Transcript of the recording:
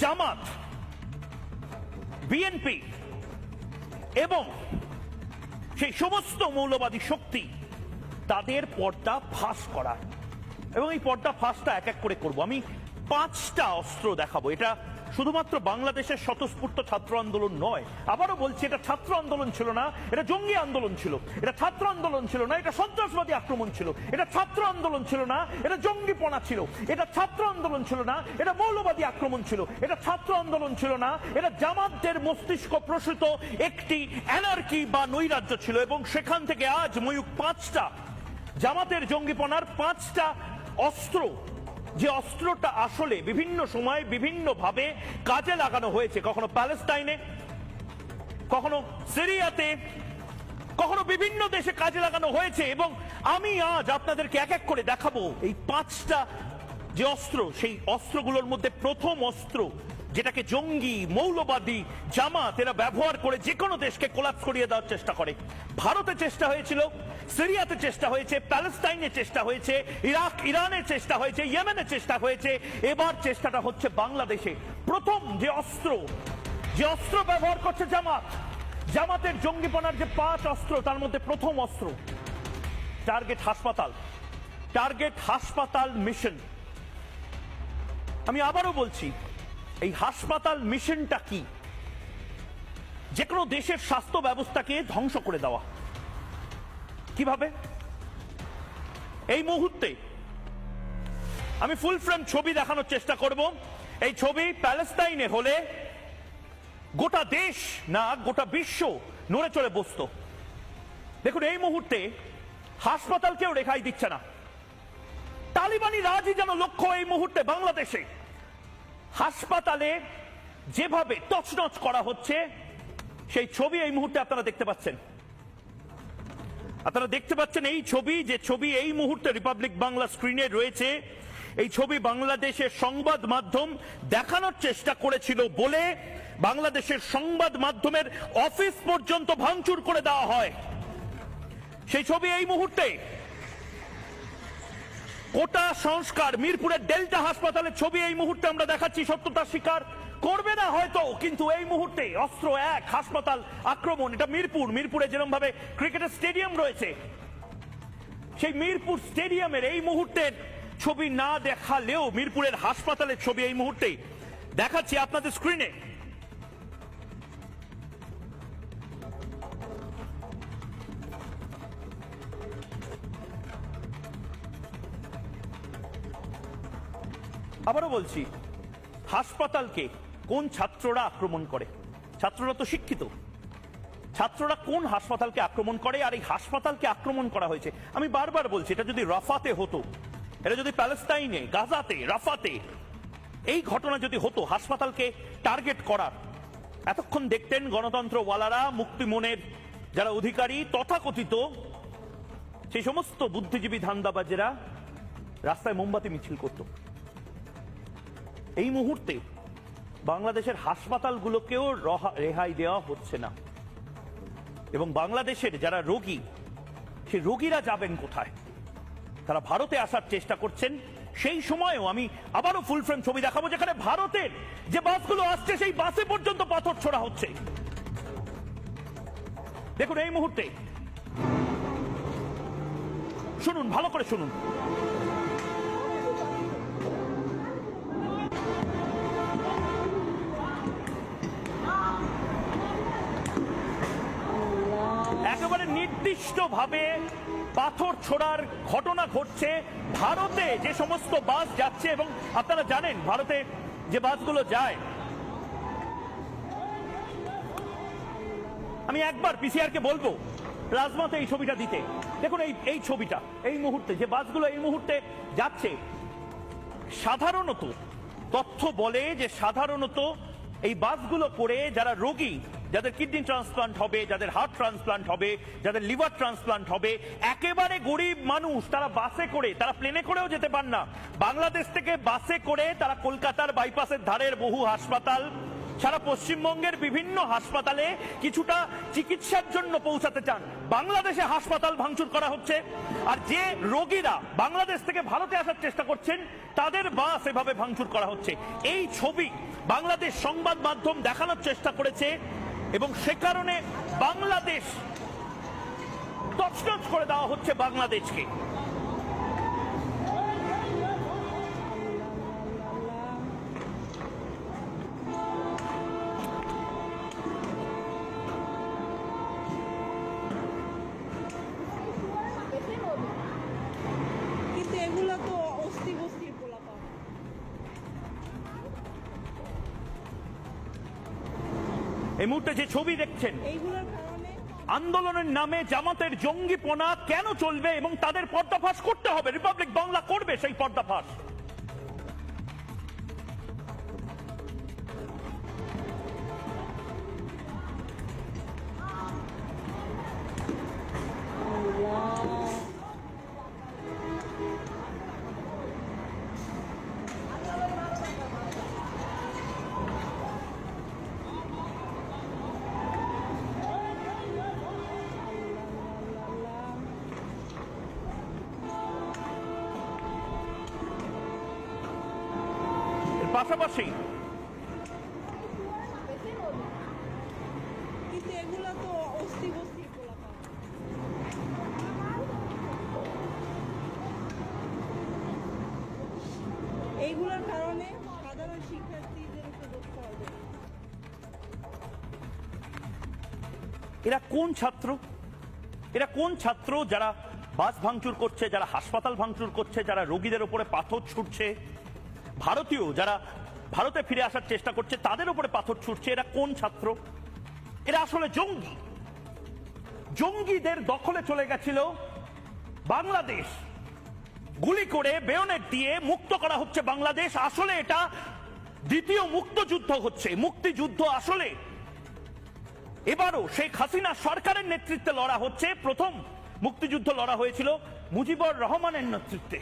জামাত BNP এবং সেই সমস্ত মৌলবাদী শক্তি তাদের পর্দা ফাঁস করা। এবং এই পর্দা ফাঁসটা এক এক করে করব। আমি পাঁচটা অস্ত্র দেখাবো। এটা শুধুমাত্র বাংলাদেশের স্বতঃস্ফূর্ত ছাত্র আন্দোলন নয়, আবারও বলছি, এটা ছাত্র আন্দোলন ছিল না, এটা জঙ্গি আন্দোলন ছিল। এটা ছাত্র আন্দোলন ছিল না, এটা সন্ত্রাসবাদী আক্রমণ ছিল। এটা ছাত্র আন্দোলন ছিল না, এটা জঙ্গিপনা ছিল। এটা ছাত্র আন্দোলন ছিল না, এটা মৌলবাদী আক্রমণ ছিল। এটা ছাত্র আন্দোলন ছিল না, এটা জামাতদের মস্তিষ্ক প্রসূত একটি অ্যানার্কি বা নৈরাজ্য ছিল এবং সেখান থেকে আজ ময়ূক পাঁচটা, জামাতের জঙ্গিপনার পাঁচটা অস্ত্র যে অস্ত্রটা আসলে বিভিন্ন সময়ে বিভিন্ন ভাবে কাজে লাগানো হয়েছে। কখনো প্যালেস্টাইনে, কখনো সিরিয়াতে, কখনো বিভিন্ন দেশে কাজে লাগানো হয়েছে এবং আমি আজ আপনাদেরকে এক এক করে দেখাবো এই পাঁচটা যে অস্ত্র, সেই অস্ত্রগুলোর মধ্যে প্রথম অস্ত্র, যেটাকে জঙ্গি, মৌলবাদী, জামাত এরা ব্যবহার করে যে কোনো দেশকে কোলাপস করিয়ে দেওয়ার চেষ্টা করে। ভারতে চেষ্টা হয়েছিল সিরিয়াতে চেষ্টা হয়েছে প্যালেস্টাইনে চেষ্টা হয়েছে, ইরাক ইরানের চেষ্টা হয়েছে ইয়েমেনের চেষ্টা হয়েছে। এবার চেষ্টাটা হচ্ছে বাংলাদেশে। প্রথম যে অস্ত্র যে অস্ত্র ব্যবহার করছে জামাত, জামাতের জঙ্গিপনার যে পাঁচ অস্ত্র, তার মধ্যে প্রথম অস্ত্র, টার্গেট হাসপাতাল টার্গেট হাসপাতাল মিশন। আমি আবারও বলছি, এই হাসপাতাল মিশনটা কি? যে কোনো দেশের স্বাস্থ্য ব্যবস্থাকে ধ্বংস করে দেওয়া। কীভাবে? এই মুহূর্তে আমি ফুল ফ্রেম ছবি দেখানোর চেষ্টা করব। এই ছবি প্যালেস্তাইনে হলে গোটা দেশ না গোটা বিশ্ব নড়ে চড়ে বসত। দেখুন, এই মুহূর্তে হাসপাতালকেও রেখাই দিচ্ছে না। তালিবানি রাজই যেন লক্ষ্য এই মুহূর্তে বাংলাদেশে। হাসপাতালে যেভাবে তছনছ করা হচ্ছে, সেই ছবি এই মুহূর্তে আপনারা দেখতে পাচ্ছেন। আপনারা দেখতে পাচ্ছেন এই ছবি, যে ছবি এই মুহূর্তে রিপাবলিক বাংলা স্ক্রিনে রয়েছে। এই ছবি বাংলাদেশের সংবাদ মাধ্যম দেখানোর চেষ্টা করেছিল বলে বাংলাদেশের সংবাদ মাধ্যমের অফিস পর্যন্ত ভাঙচুর করে দেওয়া হয়। সেই ছবি এই মুহূর্তে কোটা সংস্কার মিরপুরের ডেল্টা হাসপাতালের ছবি এই মুহূর্তে আমরা দেখাচ্ছি সত্যতা স্বীকার করবে না হয়তো, কিন্তু এই মুহূর্তে অস্ত্র এক, হাসপাতাল আক্রমণ। এটা মিরপুর, মিরপুরে যেরকম ভাবে ক্রিকেটের স্টেডিয়াম রয়েছে। সেই মিরপুর স্টেডিয়ামের এই মুহূর্তের ছবি না দেখালেও মিরপুরের হাসপাতালের ছবি এই মুহূর্তে দেখাচ্ছি আপনাদের স্ক্রিনে আবারও বলছি, হাসপাতালকে কোন ছাত্ররা আক্রমণ করে? ছাত্ররা তো শিক্ষিত। ছাত্ররা কোন হাসপাতালকে আক্রমণ করে আর এই হাসপাতালকে আক্রমণ করা হয়েছে? আমি বারবার বলছি, এটা যদি রাফাতে হতো, এটা যদি প্যালেস্তাইনে, গাজাতে, রাফাতে, এই ঘটনা যদি হতো, হাসপাতালকে টার্গেট করার, এতক্ষণ দেখতেন গণতন্ত্রওয়ালারা, মুক্তিমনের যারা অধিকারী, তথাকথিত সেই সমস্ত বুদ্ধিজীবী ধান্দাবাজেরা রাস্তায় মোমবাতি মিছিল করতো। এই মুহূর্তে বাংলাদেশের হাসপাতালগুলোকেও রহা- রেহাই দেওয়া হচ্ছে না। এবং বাংলাদেশের যারা রোগী সে রোগীরা যাবেন কোথায়? তারা ভারতে আসার চেষ্টা করছেন। সেই সময়েও আমি আবারও ফুল ফ্রেম ছবি দেখাবো, যেখানে ভারতের যে বাসগুলো আসছে, সেই বাসে পর্যন্ত পাথর ছোড়া হচ্ছে। দেখুন, এই মুহূর্তে। শুনুন, ভালো করে শুনুন। নির্দিষ্টভাবে পাথর ছোড়ার ঘটনা ঘটছে। ভারতে যে সমস্ত বাস যাচ্ছে এবং আপনারা জানেন, ভারতে যে বাসগুলো যায়। আমি একবার পিসিআর কে বলব, প্লাজমাতে এই ছবিটা দিতে। দেখুন এই এই ছবিটা, এই মুহূর্তে যে বাসগুলো এই মুহূর্তে যাচ্ছে, সাধারণত তথ্য বলে যে সাধারণত এই বাসগুলো করে যারা রোগী যাদের কিডনি ট্রান্সপ্লান্ট হবে, যাদের হার্ট ট্রান্সপ্লান্ট হবে, যাদের লিভার ট্রান্সপ্লান্ট হবে, একেবারে গরিব মানুষ, তারা বাসে করে, তারা প্লেনে করেও যেতে পান না। বাংলাদেশ থেকে বাসে করে তারা কলকাতার বাইপাসের ধারের বহু হাসপাতাল, সারা পশ্চিমবঙ্গের বিভিন্ন হাসপাতালে কিছুটা চিকিৎসার জন্য পৌঁছাতে চান। বাংলাদেশে হাসপাতাল ভাঙচুর করা হচ্ছে, আর যে রোগীরা বাংলাদেশ থেকে ভারতে আসার চেষ্টা করছেন, তাদের বাস এভাবে ভাঙচুর করা হচ্ছে। এই ছবি বাংলাদেশ সংবাদ মাধ্যম দেখানোর চেষ্টা করেছে এবং সে কারণে বাংলাদেশ তছনছ করে দেওয়া হচ্ছে বাংলাদেশকে। এই মুহূর্তে যে ছবি দেখছেন আন্দোলনের নামে জামাতের জঙ্গিপনা কেন চলবে এবং তাদের পর্দাফাশ করতে হবে? রিপাবলিক বাংলা করবে সেই পর্দাফাশ। পাশাপাশি। এইগুলোর কারণে সাধারণ শিক্ষার্থীদের এরা কোন ছাত্র? এরা কোন ছাত্র যারা বাস ভাঙচুর করছে যারা হাসপাতাল ভাঙচুর করছে যারা রোগীদের উপরে পাথর ছুটছে? ভারতীয় যারা ভারতে ফিরে আসার চেষ্টা করছে, তাদের উপরে পাথর ছুটছে। এরা কোন ছাত্র? এরা আসলে জঙ্গি। জঙ্গিদের দখলে চলে গেছিল বাংলাদেশ। গুলি করে বেয়নেট দিয়ে মুক্ত করা হচ্ছে বাংলাদেশ। আসলে এটা দ্বিতীয় মুক্তযুদ্ধ হচ্ছে। মুক্তিযুদ্ধ আসলে। এবারও শেখ হাসিনা সরকারের নেতৃত্বে লড়া হচ্ছে। প্রথম মুক্তিযুদ্ধ লড়া হয়েছিল মুজিবুর রহমানের নেতৃত্বে।